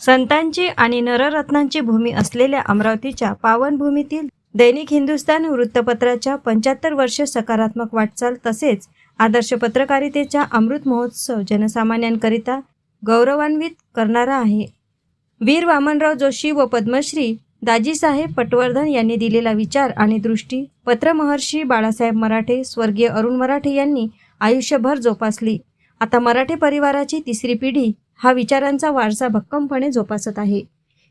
संतांची आणि नररत्नांची भूमी असलेल्या अमरावतीच्या पावनभूमीतील दैनिक हिंदुस्तान वृत्तपत्राच्या पंच्याहत्तर वर्ष सकारात्मक वाटचाल तसेच आदर्श पत्रकारितेचा अमृत महोत्सव जनसामान्यांकरिता गौरवान्वित करणारा आहे. वीर वामनराव जोशी व पद्मश्री दाजीसाहेब पटवर्धन यांनी दिलेला विचार आणि दृष्टी पत्रमहर्षी बाळासाहेब मराठे स्वर्गीय अरुण मराठे यांनी आयुष्यभर जोपासली. आता मराठे परिवाराची तिसरी पिढी हा विचारांचा वारसा भक्कमपणे जोपासत आहे.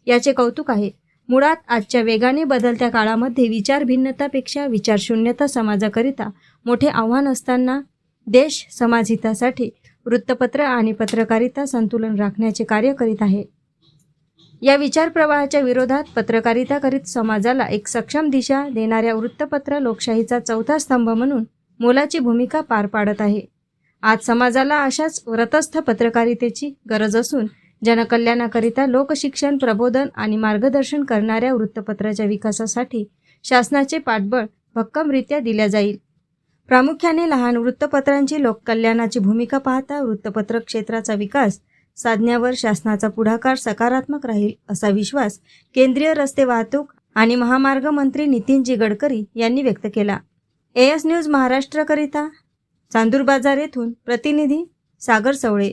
याचे कौतुक आहे. मुळात आजच्या वेगाने बदलत्या काळामध्ये विचार भिन्नतापेक्षा विचारशून्यता समाजाकरिता मोठे आव्हान असताना देश समाजहितासाठी वृत्तपत्र आणि पत्रकारिता संतुलन राखण्याचे कार्य करीत आहे. या विचार प्रवाहाच्या विरोधात पत्रकारिता करीत समाजाला एक सक्षम दिशा देणाऱ्या वृत्तपत्र लोकशाहीचा चौथा स्तंभ म्हणून मोलाची भूमिका पार पाडत आहे. आज समाजाला अशाच व्रतस्थ पत्रकारितेची गरज असून जनकल्याणाकरिता लोकशिक्षण प्रबोधन आणि मार्गदर्शन करणाऱ्या वृत्तपत्राच्या विकासासाठी शासनाचे पाठबळ भक्कमरित्या दिल्या जाईल. प्रामुख्याने लहान वृत्तपत्रांची लोककल्याणाची भूमिका पाहता वृत्तपत्र क्षेत्राचा विकास साधण्यावर शासनाचा पुढाकार सकारात्मक राहील असा विश्वास केंद्रीय रस्ते वाहतूक आणि महामार्ग मंत्री नितीनजी गडकरी यांनी व्यक्त केला. एएस न्यूज महाराष्ट्रकरिता चांदूर बाजार येथून प्रतिनिधी सागर चवळे